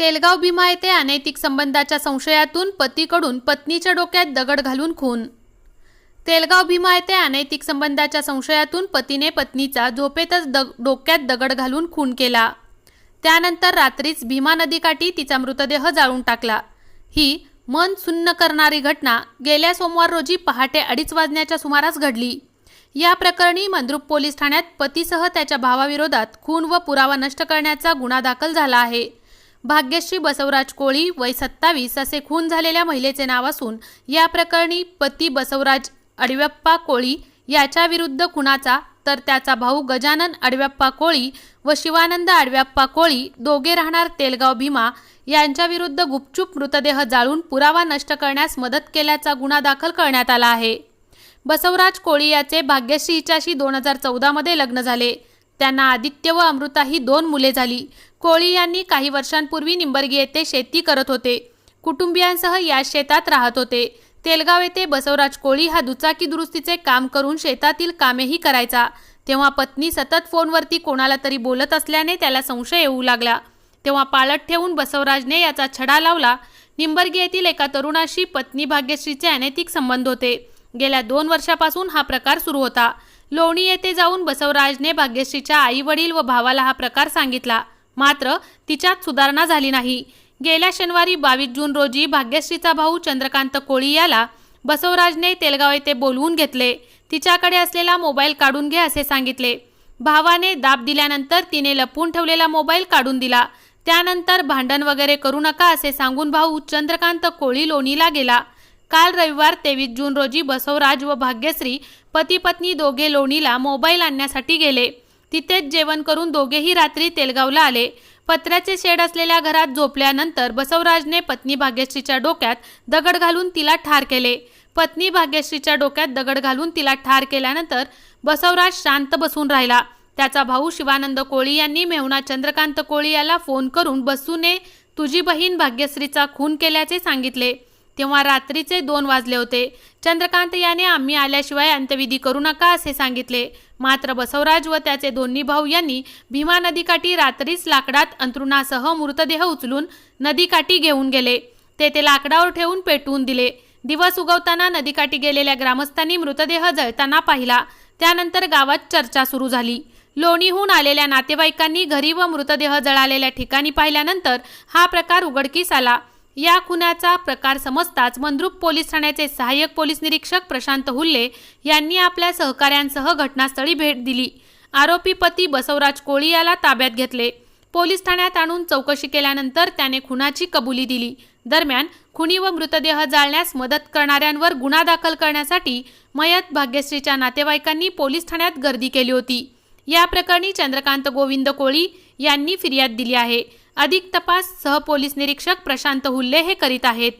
तेलगाव भीमा येथे अनैतिक संबंधाच्या संशयातून पतीकडून पत्नीच्या डोक्यात दगड घालून खून. तेलगाव भीमा येथे अनैतिक संबंधाच्या संशयातून पतीने पत्नीचा झोपेतच दग डोक्यात दगड घालून खून केला. त्यानंतर रात्रीच भीमा नदीकाठी तिचा मृतदेह जाळून टाकला. ही मन सुन्न करणारी घटना गेल्या सोमवार रोजी पहाटे अडीच वाजण्याच्या सुमारास घडली. या प्रकरणी मंद्रुप पोलीस ठाण्यात पतीसह त्याच्या भावाविरोधात खून व पुरावा नष्ट करण्याचा गुन्हा दाखल झाला आहे. भाग्यश्री बसवराज कोळी वय सत्तावीस असे खून झालेल्या महिलेचे नाव असून या प्रकरणी पती बसवराज अडव्यप्पा कोळी याच्या विरुद्ध खुनाचा तर त्याचा भाऊ गजानन अडव्यप्पा कोळी व शिवानंद अडव्यप्पा कोळी दोघे राहणार तेलगाव भीमा यांच्याविरुद्ध गुपचूप मृतदेह जाळून पुरावा नष्ट करण्यास मदत केल्याचा गुन्हा दाखल करण्यात आला आहे. बसवराज कोळी याचे भाग्यश्री हिच्याशी दोन हजार चौदामध्ये लग्न झाले. त्यांना आदित्य व अमृता ही दोन मुले झाली. कोळी यांनी काही वर्षांपूर्वी निंबर्गी येथे शेती करत होते. कुटुंबियांसह या शेतात राहत होते. तेलगाव येथे बसवराज कोळी हा दुचाकी दुरुस्तीचे काम करून शेतातील कामेही करायचा. तेव्हा पत्नी सतत फोनवरती कोणाला तरी बोलत असल्याने त्याला संशय येऊ लागला. तेव्हा पाळत ठेवून बसवराजने याचा छडा लावला. निंबर्गी येथील एका तरुणाशी पत्नी भाग्यश्रीचे अनैतिक संबंध होते. गेल्या दोन वर्षापासून हा प्रकार सुरू होता. लोणी येथे जाऊन बसवराजने भाग्यश्रीच्या आई वडील व भावाला हा प्रकार सांगितला. मात्र तिच्यात सुधारणा झाली नाही. गेल्या शनिवारी बावीस जून रोजी भाग्यश्रीचा भाऊ चंद्रकांत कोळी याला बसवराजने तेलगाव येथे बोलवून घेतले. तिच्याकडे असलेला मोबाईल काढून घे असे सांगितले. भावाने दाब दिल्यानंतर तिने लपवून ठेवलेला मोबाईल काढून दिला. त्यानंतर भांडण वगैरे करू नका असे सांगून भाऊ चंद्रकांत कोळी लोणीला गेला. काल रविवार तेवीस जून रोजी बसवराज व भाग्यश्री पती पत्नी दोघे लोणीला मोबाईल आणण्यासाठी गेले. तिथेच जेवण करून दोघेही रात्री तेलगावला आले. पत्र्याचे शेड असलेल्या घरात झोपल्यानंतर बसवराजने पत्नी भाग्यश्रीच्या डोक्यात दगड घालून तिला ठार केले. पत्नी भाग्यश्रीच्या डोक्यात दगड घालून तिला ठार केल्यानंतर बसवराज शांत बसून राहिला. त्याचा भाऊ शिवानंद कोळी यांनी मेहुणा चंद्रकांत कोळी याला फोन करून बसूने तुझी बहीण भाग्यश्रीचा खून केल्याचे सांगितले. तेव्हा रात्रीचे दोन वाजले होते. चंद्रकांत याने आम्ही आल्याशिवाय अंत्यविधी करू नका असे सांगितले. मात्र बसवराज व त्याचे दोन्ही भाऊ यांनी भीमा नदीकाठी रात्रीच लाकडात अंथरुणासह मृतदेह उचलून नदीकाठी घेऊन गेले. तेथे लाकडावर ठेवून पेटवून दिले. दिवस उगवताना नदीकाठी गेलेल्या ग्रामस्थांनी मृतदेह जळताना पाहिला. त्यानंतर गावात चर्चा सुरू झाली. लोणीहून आलेल्या नातेवाईकांनी घरी व मृतदेह जळालेल्या ठिकाणी पाहिल्यानंतर हा प्रकार उघडकीस आला. या खुनाचा प्रकार समजताच मंद्रुप पोलीस ठाण्याचे सहाय्यक पोलीस निरीक्षक प्रशांत हुल्ले यांनी आपल्या सहकाऱ्यांसह घटनास्थळी भेट दिली. आरोपी पती बसवराज कोळी याला ताब्यात घेतले. पोलीस ठाण्यात आणून चौकशी केल्यानंतर त्याने खुनाची कबुली दिली. दरम्यान खुनी व मृतदेह जाळण्यास मदत करणाऱ्यांवर गुन्हा दाखल करण्यासाठी मयत भाग्यश्रीच्या नातेवाईकांनी पोलीस ठाण्यात गर्दी केली होती. या प्रकरणी चंद्रकांत गोविंद कोळी यांनी फिर्याद दिली आहे. अधिक तपास सहपोलीस निरीक्षक प्रशांत हुल्ले हे करीत आहेत.